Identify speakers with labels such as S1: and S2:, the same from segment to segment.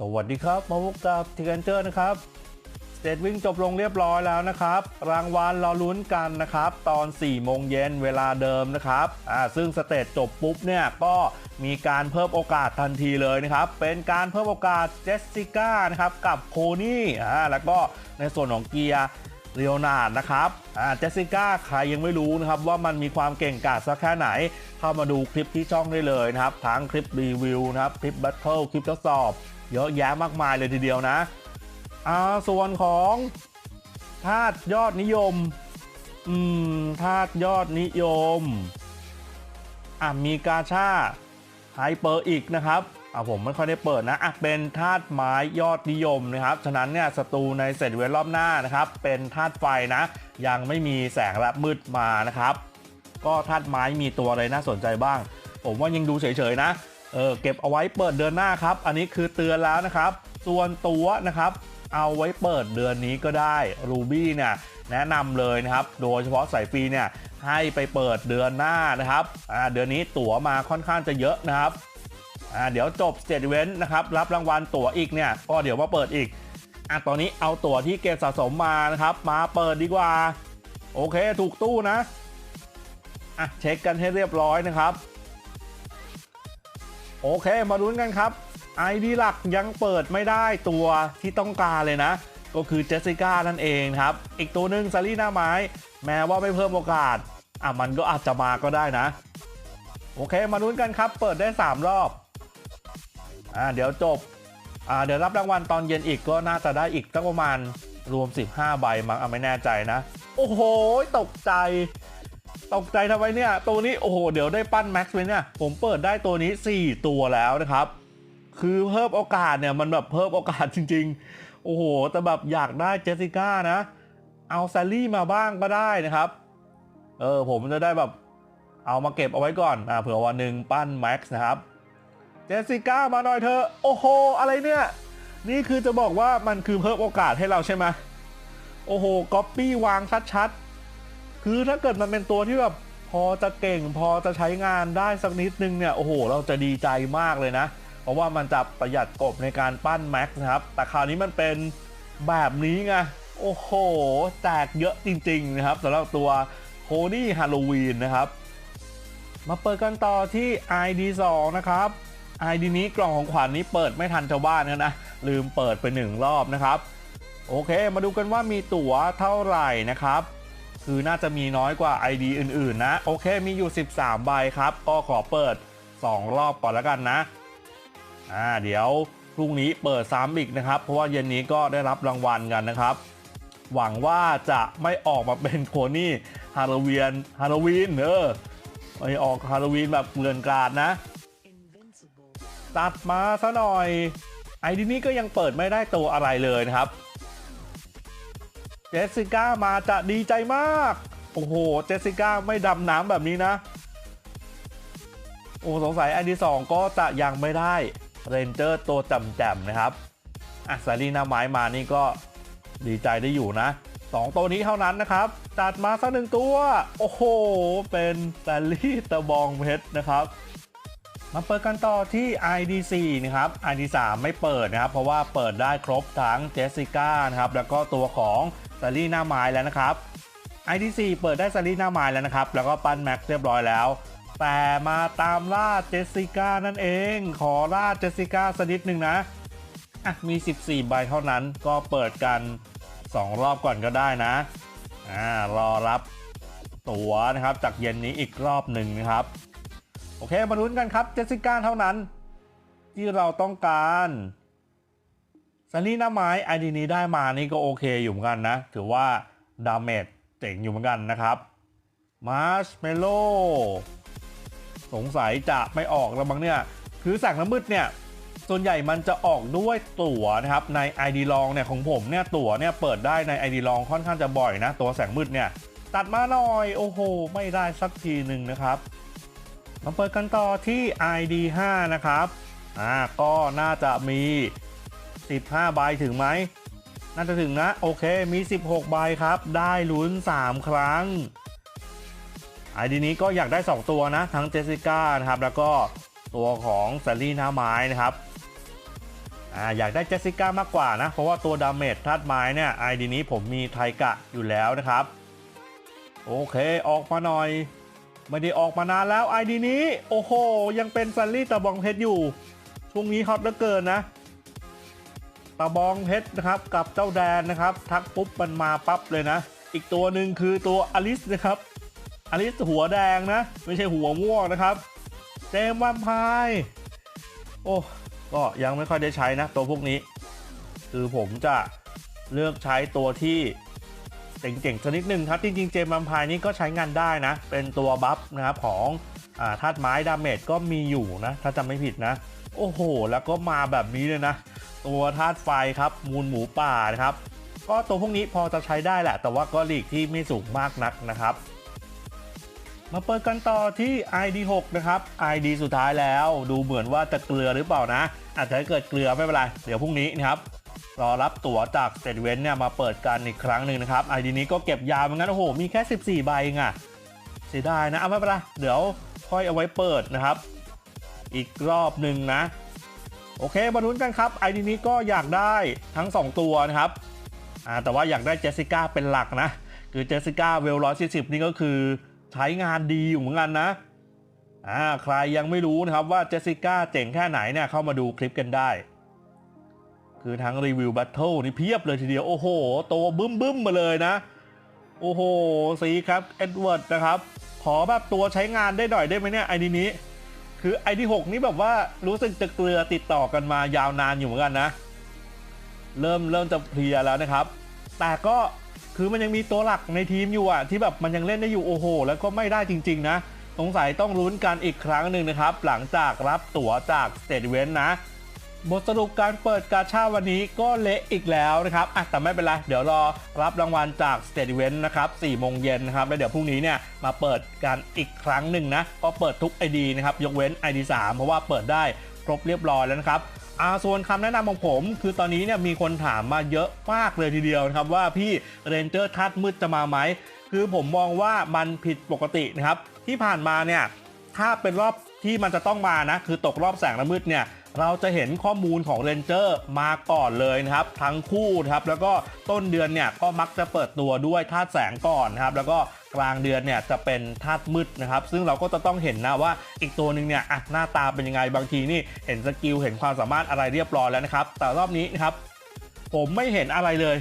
S1: สวัสดีครับ มาพบกับทีกันเจอร์นะครับสเตทวิ่งจบลงเรียบร้อยแล้วนะครับ รางวัลรอลุ้นกันนะครับ ตอน 4 โมงเย็นเวลาเดิมนะครับอ่าซึ่งสเตทจบปุ๊บเนี่ยก็มีการเพิ่มโอกาสทันทีเลยนะครับ เป็นการเพิ่มโอกาสเจสสิก้านะครับกับโคนี่อ่าแล้วก็ในส่วนของเกียร์เรียวนาดนะครับอ่าเจสสิก้าใครยังไม่รู้นะครับว่ามันมีความเก่งกาจสักแค่ไหน เข้ามาดูคลิปที่ช่องได้เลยนะครับทั้งคลิปรีวิวนะครับคลิปแบทเทิลคลิปทดสอบ เยอะแยะมากมายเลยทีเดียวนะอ่าส่วนของธาตุยอดนิยม อืมธาตุยอดนิยม อะมีกาชาไฮเปอร์อีกนะครับอะผมไม่ค่อยได้เปิดนะอะเป็นธาตุไม้ยอดนิยมนะครับ ฉะนั้นเนี่ยศัตรูในเซตเวนรอบหน้านะครับ เป็นธาตุไฟนะ ยังไม่มีแสงและมืดมานะครับ ก็ธาตุไม้มีตัวอะไรน่าสนใจบ้าง ผมว่ายังดูเฉยๆนะ เออเก็บเอาไว้เปิดเดือนหน้าครับ อันนี้คือเตือนแล้วนะครับ ส่วนตัวนะครับ เอาไว้เปิดเดือนนี้ก็ได้รูบี้เนี่ยแนะนำเลยนะครับ โดยเฉพาะสายฟรีเนี่ยให้ไปเปิดเดือนหน้านะครับอ่าเดือนนี้ตั๋วมาค่อนข้างจะเยอะนะครับอ่าเดี๋ยวจบสเตจเว้นนะครับ รับรางวัลตั๋วอีกเนี่ยก็เดี๋ยวมาเปิดอีกอะตอนนี้เอาตั๋วที่เก็บสะสมมานะครับ มาเปิดดีกว่า โอเคถูกตู้นะอะเช็คกันให้เรียบร้อยนะครับ โอเค มาลุ้นกันครับ ID หลักยังเปิดไม่ได้ตัวที่ต้องการเลยนะ ก็คือเจสสิก้านั่นเองครับ อีกตัวหนึ่งซารีหน้าไม้ แม้ว่าไม่เพิ่มโอกาส อะมันก็อาจจะมาก็ได้นะ โอเค มาลุ้นกันครับ เปิดได้ 3 รอบ อ่าเดี๋ยวจบ อ่าเดี๋ยวรับรางวัลตอนเย็นอีกก็น่าจะได้อีกสักประมาณรวม 15 ใบมั้งอะไม่แน่ใจนะ โอ้โห ตกใจ ตกใจทำไมเนี่ย ตัวนี้โอ้โห เดี๋ยวได้ปั้นแม็กซ์เลยเนี่ย ผมเปิดได้ตัวนี้ 4 ตัวแล้วนะครับ คือเพิ่มโอกาสเนี่ย มันแบบเพิ่มโอกาสจริง ๆ โอ้โห แต่แบบอยากได้เจสสิก้านะ เอาแซลลี่มาบ้างก็ได้นะครับ เออ ผมจะได้แบบเอามาเก็บเอาไว้ก่อนอ่าเผื่อวันหนึ่งปั้นแม็กซ์นะครับ เจสสิก้ามาหน่อยเธอ โอ้โห อะไรเนี่ย นี่คือจะบอกว่ามันคือเพิ่มโอกาสให้เราใช่ไหมโอ้โหก๊อปปี้วางชัดๆ คือถ้าเกิดมันเป็นตัวที่แบบพอจะเก่งพอจะใช้งานได้สักนิดนึงเนี่ยโอ้โห เราจะดีใจมากเลยนะ เพราะว่ามันจะประหยัดกบในการปั้นแม็กซ์นะครับ แต่คราวนี้มันเป็นแบบนี้ไงโอ้โห แตกเยอะจริงๆนะครับสำหรับตัวโ o นี่ฮาโลวีนนะครับ มาเปิดกันต่อที่ ID 2 นะครับ ID นี้กล่องของขวัญนนี้เปิดไม่ทันชาวบ้านนะนะ ลืมเปิดไปหนึ่งรอบนะครับ โอเค มาดูกันว่ามีตั๋วเท่าไหร่นะครับ คือน่าจะมีน้อยกว่า ID อื่นๆนะ โอเคมีอยู่ 13 ใบครับ ก็ขอเปิด 2 รอบก่อนแล้วกันนะ อ่าเดี๋ยวพรุ่งนี้เปิดซ้ำอีกนะครับ เพราะว่าเย็นนี้ก็ได้รับรางวัลกันนะครับ หวังว่าจะไม่ออกมาเป็นโคนี่ฮาโลวีนฮาโลวีนเออไม่ออกฮาโลวีนแบบเกลื่อนกราดนะ ตัดมาซะหน่อยไอดีนี้ก็ยังเปิดไม่ได้ตัวอะไรเลยนะครับ จสสิก้ามาจะดีใจมาก โอ้โห เจสสิก้าไม่ดำน้ำแบบนี้นะ โอ้สงสัยไอดีสองก็จะยังไม่ได้ เรนเจอร์ตัวจำแจมนะครับอะซารีนาไม้มานี่ก็ดีใจได้อยู่นะสองตัวนี้เท่านั้นนะครับ จัดมาสักหนึ่งตัว โอ้โห เป็นแซลลี่ตะบองเพชรนะครับ มาเปิดกันต่อที่ ID4 นะครับ ID3 ไม่เปิดนะครับ เพราะว่าเปิดได้ครบทั้งเจสสิก้านะครับ แล้วก็ตัวของ ซารีหน้าไม้แล้วนะครับ ID4 เปิดได้ซารีหน้าไม้แล้วนะครับ แล้วก็ปั้นแม็กเรียบร้อยแล้ว แต่มาตามล่าเจสสิก้านั่นเอง ขอล่าเจสสิก้าสักนิดหนึ่งนะอะมี 14 ใบเท่านั้นก็เปิดกัน 2 รอบก่อนก็ได้นะอ่ารอรับตั๋วนะครับจากเย็นนี้อีกรอบหนึ่งนะครับ โอเคมาลุ้นกันครับเจสสิก้าเท่านั้น ที่เราต้องการ ซันนี่หน้าไม้ไอดีนี้ได้มานี่ก็โอเคอยู่เหมือนกันนะ ถือว่าดาเมจเจ๋งอยู่เหมือนกันนะครับมาร์ชเมลโล่สงสัยจะไม่ออกแล้วมั้งเนี่ย คือแสงน้ำมืดเนี่ย ส่วนใหญ่มันจะออกด้วยตั๋วนะครับ ใน ID ลองเนี่ยของผมเนี่ยตั๋วเนี่ยเปิดได้ใน ID ลองค่อนข้างจะบ่อยนะ ตัวแสงมืดเนี่ย ตัดมาหน่อย โอ้โห ไม่ได้สักทีหนึ่งนะครับมาเปิดกันต่อที่ ID 5 นะครับ อ่า ก็น่าจะมี 15ใบถึงไหมน่าจะถึงนะ โอเคมี 16ใบครับ ได้ลุ้น 3 ครั้ง ID นี้ก็อยากได้ 2 ตัวนะ ทั้งเจสสิก้านะครับ แล้วก็ตัวของแซลลี่หน้าไม้นะครับออ่าอยากได้เจสสิก้ามากกว่านะ เพราะว่าตัวดาเมจธาตุไม้เนี่ยไอดีนี้ผมมีไทกะอยู่แล้วนะครับ โอเคออกมาหน่อย ไม่ได้ออกมานานแล้วไอดีนี้ โอ้โห ยังเป็นแซันลี่ตะบองเพชรอยู่ ช่วงนี้ฮอตเหลือเกินนะ ตะบองเพชรนะครับกับเจ้าแดนนะครับ ทักปุ๊บมันมาปั๊บเลยนะ อีกตัวหนึ่งคือตัวอลิสนะครับอลิสหัวแดงนะ ไม่ใช่หัวม่วงนะครับ เจมวัมพร์โอ้ก็ยังไม่ค่อยได้ใช้นะ ตัวพวกนี้ คือผมจะเลือกใช้ตัวที่เจ๋งๆสักนิดหนึ่งครับ จริงๆ เจมส์วัมพร์นี่ก็ใช้งานได้นะ เป็นตัวบัฟนะครับของอาธาตุไม้ดาเมจก็มีอยู่นะ ถ้าจำไม่ผิดนะ โอ้โห แล้วก็มาแบบนี้เลยนะ ตัวธาตุไฟครับ มูลหมูป่านะครับ ก็ตัวพวกนี้พอจะใช้ได้แหละ แต่ว่าก็หลีกที่ไม่สูงมากนักนะครับ มาเปิดกันต่อที่ ID 6นะครับ ID สุดท้ายแล้ว ดูเหมือนว่าจะเกลือหรือเปล่านะ อาจจะเกิดเกลือไม่เป็นไร เดี๋ยวพรุ่งนี้นะครับรอรับตั๋วจากสเตเวนเนี่ยมาเปิดกันอีกครั้งหนึ่งนะครับ ID นี้ก็เก็บยาวเหมือนกันโอ้โห มีแค่ 14 ใบเองอะเสียดายนะเอาไม่เป็นไรเดี๋ยวค่อยเอาไว้เปิดนะครับ อีกรอบหนึ่งนะ โอเคมาลุ้นกันครับ ID นี้ก็อยากได้ทั้ง 2 ตัวนะครับอ่าแต่ว่าอยากได้เจสสิก้าเป็นหลักนะ คือเจสสิก้าเวลร้อยสี่สิบนี่ก็คือใช้งานดีอยู่เหมือนกันนะอ่าใครยังไม่รู้นะครับว่าเจสสิก้าเจ๋งแค่ไหนเนี่ยเข้ามาดูคลิปกันได้ คือทั้งรีวิวแบทเทิลนี่เพียบเลยทีเดียว โอ้โห โตบึ้มบึ้มๆมาเลยนะ โอ้โหสีครับเอ็ดเวิร์ดนะครับ ขอแบบตัวใช้งานได้หน่อยได้ไหมเนี่ยไอดีนี้ คือไอดีหกนี่แบบว่ารู้สึกจะเกลือติดต่อกันมายาวนานอยู่เหมือนกันนะ เริ่มเริ่มจะเพลียแล้วนะครับ แต่ก็คือมันยังมีตัวหลักในทีมอยู่อะที่แบบมันยังเล่นได้อยู่โอ้โห แล้วก็ไม่ได้จริง ๆ นะ สงสัยต้องลุ้นกันอีกครั้งหนึ่งนะครับ หลังจากรับตั๋วจากสเตเวนนะ บทสรุปการเปิดกาชาวันนี้ก็เละอีกแล้วนะครับอะแต่ไม่เป็นไร เดี๋ยวรอรับรางวัลจาก State Event นะครับ4โมงเย็นนะครับ แล้วเดี๋ยวพรุ่งนี้เนี่ยมาเปิดกันอีกครั้งหนึ่งนะ ก็เปิดทุก ID นะครับ ยกเว้น ID 3 เพราะว่าเปิดได้ครบเรียบร้อยแล้วนะครับอาส่วนคำแนะนำของผม คือตอนนี้เนี่ยมีคนถามมาเยอะมากเลยทีเดียวนะครับว่าพี่เรนเจอร์ทัดมืดจะมาไหม คือผมมองว่ามันผิดปกตินะครับ ที่ผ่านมาเนี่ยถ้าเป็นรอบ ที่มันจะต้องมานะ คือตกรอบแสงระมืดเนี่ยเราจะเห็นข้อมูลของเรนเจอร์มาก่อนเลยนะครับทั้งคู่ครับแล้วก็ต้นเดือนเนี่ยก็มักจะเปิดตัวด้วยธาตุแสงก่อนนะครับแล้วก็กลางเดือนเนี่ยจะเป็นธาตุมืดนะครับซึ่งเราก็จะต้องเห็นนะว่าอีกตัวหนึ่งเนี่ยอะหน้าตาเป็นยังไงบางทีนี่เห็นสกิลเห็นความสามารถอะไรเรียบร้อยแล้วนะครับแต่รอบนี้นะครับผมไม่เห็นอะไรเลย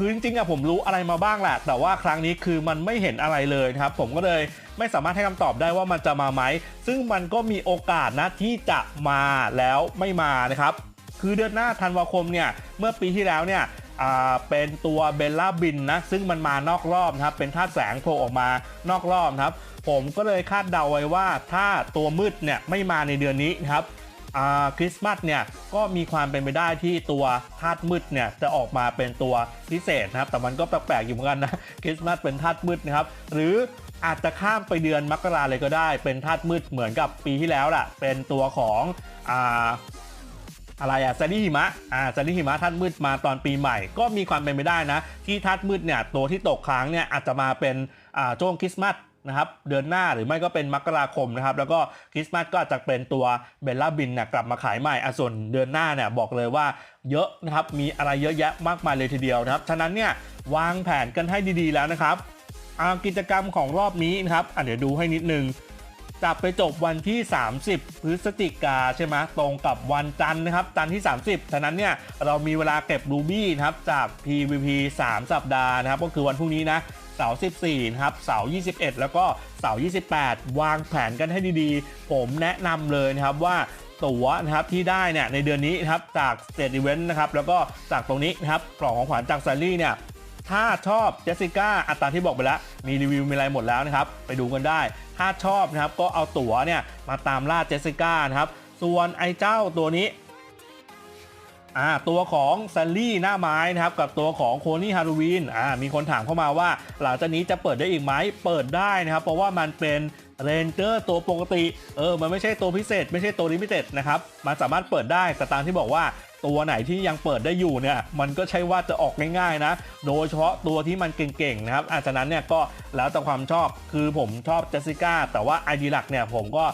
S1: คือจริงๆอะผมรู้อะไรมาบ้างแหละ แต่ว่าครั้งนี้คือมันไม่เห็นอะไรเลยครับ ผมก็เลยไม่สามารถให้คำตอบได้ว่ามันจะมาไหม ซึ่งมันก็มีโอกาสนะที่จะมาแล้วไม่มานะครับ คือเดือนหน้าธันวาคมเนี่ย เมื่อปีที่แล้วเนี่ยเป็นตัวเบลล่าบินนะ ซึ่งมันมานอกรอบนะครับ เป็นธาตุแสงโผล่ออกมานอกรอบนะครับ ผมก็เลยคาดเดาไว้ว่าถ้าตัวมืดเนี่ยไม่มาในเดือนนี้นะครับ คริสต์มาสเนี่ยก็มีความเป็นไปได้ที่ตัวธาตุมืดเนี่ยจะออกมาเป็นตัวพิเศษนะครับ แต่มันก็แปลกๆอยู่เหมือนกันนะคริสต์มาสเป็นธาตุมืดนะครับ หรืออาจจะข้ามไปเดือนมกราเลยก็ได้ เป็นธาตุมืดเหมือนกับปีที่แล้วแหละเป็นตัวของอ่าอะไรอะซาริหิมะอ่าซาริหิมะธาตุมืดมาตอนปีใหม่ ก็มีความเป็นไปได้นะ ที่ธาตุมืดเนี่ยตัวที่ตกค้างเนี่ยอาจจะมาเป็นอ่าช่วงคริสต์มาส นะครับเดือนหน้าหรือไม่ก็เป็นมกราคมนะครับแล้วก็คริสต์มาสก็อาจจะเป็นตัวเบลล่าบินเนี่ยกลับมาขายใหม่อะส่วนเดือนหน้าเนี่ยบอกเลยว่าเยอะนะครับมีอะไรเยอะแยะมากมายเลยทีเดียวนะครับฉะนั้นเนี่ยวางแผนกันให้ดีๆแล้วนะครับอ่ากิจกรรมของรอบนี้นะครับอะเดี๋ยวดูให้นิดนึงจะไปจบวันที่ 30 พฤศจิกาใช่ไหมตรงกับวันจันทร์นะครับ จันทร์ที่ 30 ฉะนั้นเนี่ยเรามีเวลาเก็บรูบี้นะครับจาก PVP 3 สัปดาห์นะครับ ก็คือวันพรุ่งนี้นะ เสาร์14นะครับเสาร์21 แล้วก็เสาร์28 วางแผนกันให้ดีๆ ผมแนะนำเลยนะครับว่าตั๋วนะครับที่ได้เนี่ยในเดือนนี้นะครับจาก State Event นะครับแล้วก็จากตรงนี้นะครับกล่องของขวัญจากซารี่เนี่ยถ้าชอบเจสสิก้าอัตราที่บอกไปแล้วมีรีวิวมีอะไรหมดแล้วนะครับ ไปดูกันได้ ถ้าชอบนะครับก็เอาตั๋วเนี่ยมาตามล่าเจสสิก้านะครับ ส่วนไอ้เจ้าตัวนี้ อ่าตัวของซัลลี่หน้าไม้นะครับกับตัวของโคนี่ฮารูวีนอ่ามีคนถามเข้ามาว่า หลังจากนี้จะเปิดได้อีกไหมเปิดได้นะครับ เพราะว่ามันเป็นเรนเจอร์ตัวปกติเออมันไม่ใช่ตัวพิเศษ ไม่ใช่ตัวลิมิเต็ดนะครับมันสามารถเปิดได้แต่ตามที่บอกว่าตัวไหนที่ยังเปิดได้อยู่เนี่ยมันก็ใช่ว่าจะออกง่ายๆนะ โดยเฉพาะตัวที่มันเก่งๆนะครับอาจจะนั้นเนี่ยก็แล้วแต่ความชอบคือผมชอบเจสสิก้าแต่ว่าไอดีหลักเนี่ยผมก็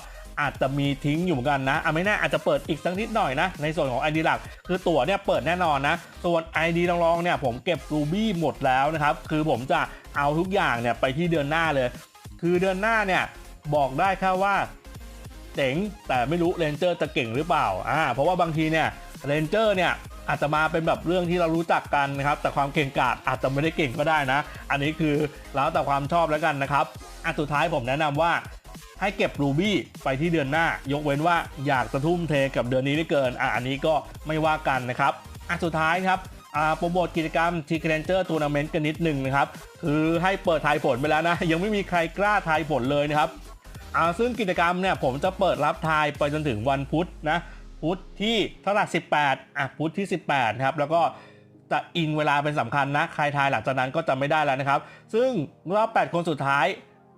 S1: อาจจะมีทิ้งอยู่เหมือนกันนะอะไม่แน่อาจจะเปิดอีกสักนิดหน่อยนะ ในส่วนของ ID หลัก คือตั๋วเนี่ยเปิดแน่นอนนะ ส่วน ID รองๆเนี่ยผมเก็บรูบี้หมดแล้วนะครับ คือผมจะเอาทุกอย่างเนี่ยไปที่เดือนหน้าเลย คือเดือนหน้าเนี่ยบอกได้แค่ว่าเจ๋งแต่ไม่รู้เรนเจอร์จะเก่งหรือเปล่าอ่าเพราะว่าบางทีเนี่ยเรนเจอร์เนี่ยอาจจะมาเป็นแบบเรื่องที่เรารู้จักกันนะครับ แต่ความเก่งกาจอาจจะไม่ได้เก่งก็ได้นะ อันนี้คือแล้วแต่ความชอบแล้วกันนะครับอะสุดท้ายผมแนะนำว่า ให้เก็บรูบี้ไปที่เดือนหน้า ยกเว้นว่าอยากจะทุ่มเทกับเดือนนี้ได้เกินอะอันนี้ก็ไม่ว่ากันนะครับอะสุดท้ายครับโปรโมทกิจกรรม t ีเคนเจอร์ทัวร์นาเมนต์กันนิดหนึ่งนะครับ คือให้เปิดทายผลไปแล้วนะ ยังไม่มีใครกล้าทายผลเลยนะครับอ่าซึ่งกิจกรรมเนี่ยผมจะเปิดรับทายไปจนถึงวันพุธนะพุธที่เท่าไหร่18 อะพุธที่ 18นะครับ แล้วก็จะอิงเวลาเป็นสำคัญนะ ใครทายหลังจากนั้นก็จะไม่ได้แล้วนะครับ ซึ่งรอบ 8 คนสุดท้าย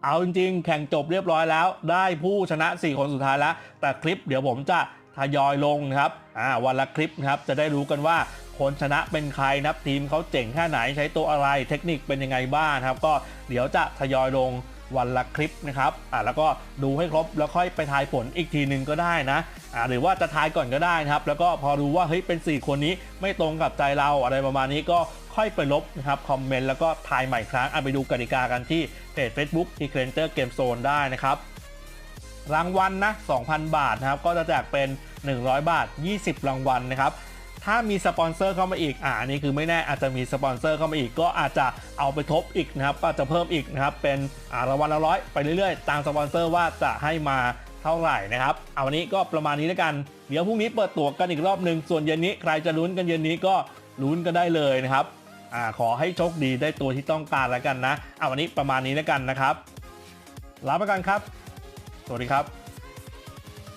S1: เอาจริงๆ แข่งจบเรียบร้อยแล้ว ได้ผู้ชนะ 4 คนสุดท้ายแล้ว แต่คลิปเดี๋ยวผมจะทยอยลงนะครับอ่าวันละคลิปนะครับจะได้รู้กันว่าคนชนะเป็นใครนะครับทีมเขาเจ๋งแค่ไหนใช้ตัวอะไรเทคนิคเป็นยังไงบ้างครับ ก็เดี๋ยวจะทยอยลง วันละคลิปนะครับอ่าแล้วก็ดูให้ครบแล้วค่อยไปทายผลอีกทีหนึ่งก็ได้นะอ่าหรือว่าจะทายก่อนก็ได้นะครับ แล้วก็พอรู้ว่าเฮ้ยเป็น 4 คนนี้ไม่ตรงกับใจเราอะไรประมาณนี้ก็ค่อยไปลบนะครับคอมเมนต์แล้วก็ทายใหม่ครั้งอ่ไปดูกติกากันที่เพจ Facebook ที่ c r e n t e r Game Zone ได้นะครับรางวัลนะ 2,000 บาทนะครับ ก็จะแจกเป็น 100 บาท 20 รางวัลนะครับ ถ้ามีสปอนเซอร์เข้ามาอีกอ่านนี้คือไม่แน่อาจจะมีสปอนเซอร์เข้ามาอีก ก็อาจจะเอาไปทบอีกนะครับก็จะเพิ่มอีกนะครับเป็นอ่ารางวัลละร้อยไปเรื่อยๆ ตามสปอนเซอร์ว่าจะให้มาเท่าไหร่นะครับเอาวันนี้ก็ประมาณนี้แล้วกัน เดี๋ยวพรุ่งนี้เปิดตัวกันอีกรอบหนึ่งส่วนเย็นนี้ใครจะลุ้นกันเย็นนี้ก็ลุ้นกันได้เลยนะครับอ่าขอให้โชคดีได้ตัวที่ต้องการแล้วกันนะเอาวันนี้ประมาณนี้แล้วกันนะครับลาไปกันครับ สวัสดีครับ